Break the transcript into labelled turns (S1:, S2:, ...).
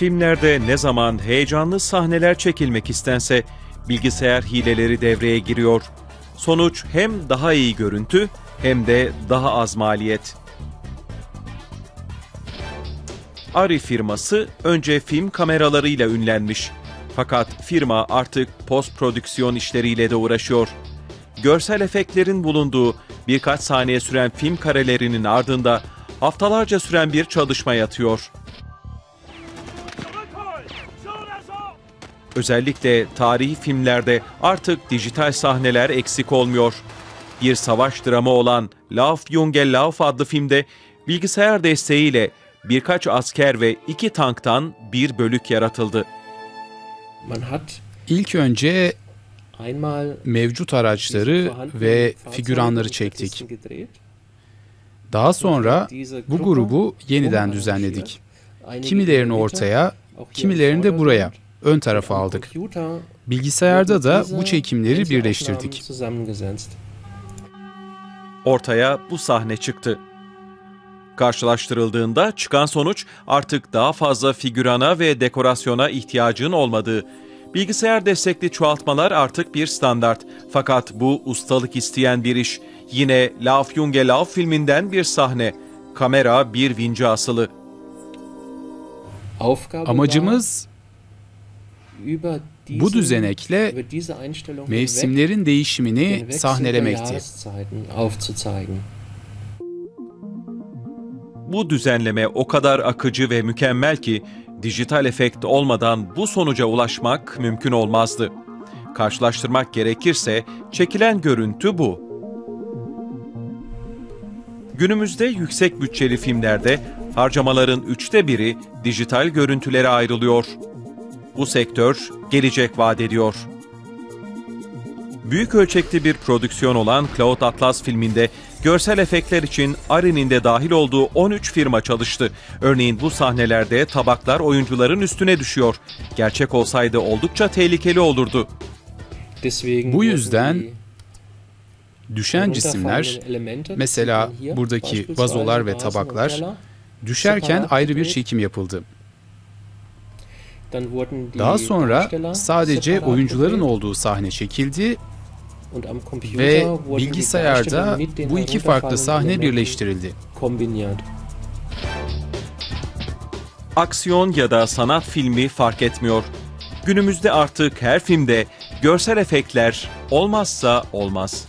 S1: Filmlerde ne zaman heyecanlı sahneler çekilmek istense bilgisayar hileleri devreye giriyor. Sonuç hem daha iyi görüntü hem de daha az maliyet. Ari firması önce film kameralarıyla ünlenmiş. Fakat firma artık post prodüksiyon işleriyle de uğraşıyor. Görsel efektlerin bulunduğu birkaç saniye süren film karelerinin ardında haftalarca süren bir çalışma yatıyor. Özellikle tarihi filmlerde artık dijital sahneler eksik olmuyor. Bir savaş dramı olan Lauf Junge Lauf adlı filmde bilgisayar desteğiyle birkaç asker ve iki tanktan bir bölük yaratıldı.
S2: Man hat
S3: İlk önce
S2: einmal
S3: mevcut araçları ve figüranları çektik. Daha sonra bu grubu yeniden düzenledik. Kimilerini ortaya, kimilerini de buraya, ön tarafa aldık. Bilgisayarda da bu çekimleri birleştirdik.
S1: Ortaya bu sahne çıktı. Karşılaştırıldığında çıkan sonuç artık daha fazla figürana ve dekorasyona ihtiyacın olmadığı. Bilgisayar destekli çoğaltmalar artık bir standart. Fakat bu ustalık isteyen bir iş. Yine Lauf Junge Lauf filminden bir sahne. Kamera bir vince asılı.
S3: Amacımız bu düzenekle mevsimlerin değişimini sahnelemekti.
S1: Bu düzenleme o kadar akıcı ve mükemmel ki dijital efekt olmadan bu sonuca ulaşmak mümkün olmazdı. Karşılaştırmak gerekirse çekilen görüntü bu. Günümüzde yüksek bütçeli filmlerde harcamaların üçte biri dijital görüntülere ayrılıyor. Bu sektör gelecek vaat ediyor. Büyük ölçekli bir prodüksiyon olan Cloud Atlas filminde görsel efektler için Ari'nin de dahil olduğu 13 firma çalıştı. Örneğin bu sahnelerde tabaklar oyuncuların üstüne düşüyor. Gerçek olsaydı oldukça tehlikeli olurdu.
S3: Bu yüzden düşen cisimler, mesela buradaki vazolar ve tabaklar, düşerken ayrı bir çekim yapıldı. Daha sonra sadece oyuncuların olduğu sahne çekildi ve bilgisayarda bu iki farklı sahne birleştirildi.
S1: Aksiyon ya da sanat filmi fark etmiyor. Günümüzde artık her filmde görsel efektler olmazsa olmaz.